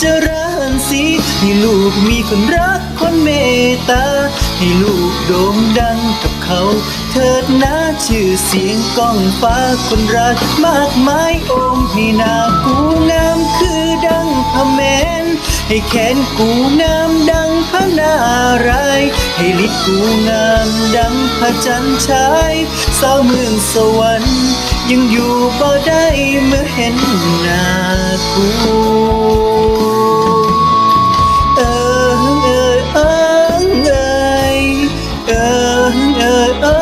เจริญสีให้ลูกมีคนรักคนเมตตา ให้ลูกโด่งดังกับเขา เถิดนะชื่อเสียงก้องฟ้าคนรักมากมายโอมให้หนากูงามคือดังพระแมน ให้แขนกูงามดังพระนารายให้ลิดกูงามดังพระจันทร์ฉายสาวเมืองสวรรค์ยังอยู่บ่ได้เมื่อเห็นหน้ากู เอ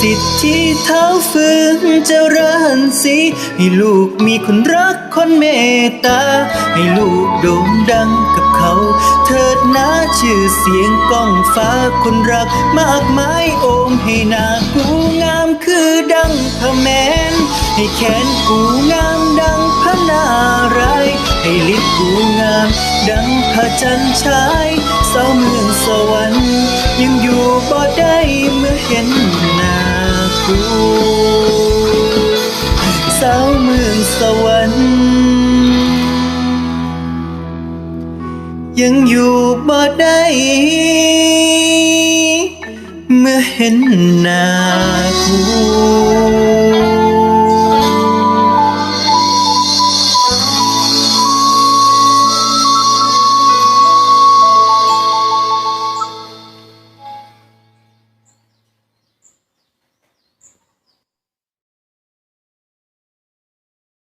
สิทธิเท้าฟื้นเจริญสีให้ลูกมีคนรักคนเมตตา ให้ลูกโด่งดังกับเขา เถิดนะชื่อเสียงก้องฟ้าคนรักมากมายโอมให้นากูงามคือดังพระแมน ให้แขนกูงามดังพระนารายให้ลิดกูงามดังพระจันทร์ฉายสาวเมืองสวรรค์ยังอยู่บ่ได้ เห็นหน้ากูสาวเมืองสวรรค์ยังอยู่บ่ได้เมื่อเห็นหน้ากู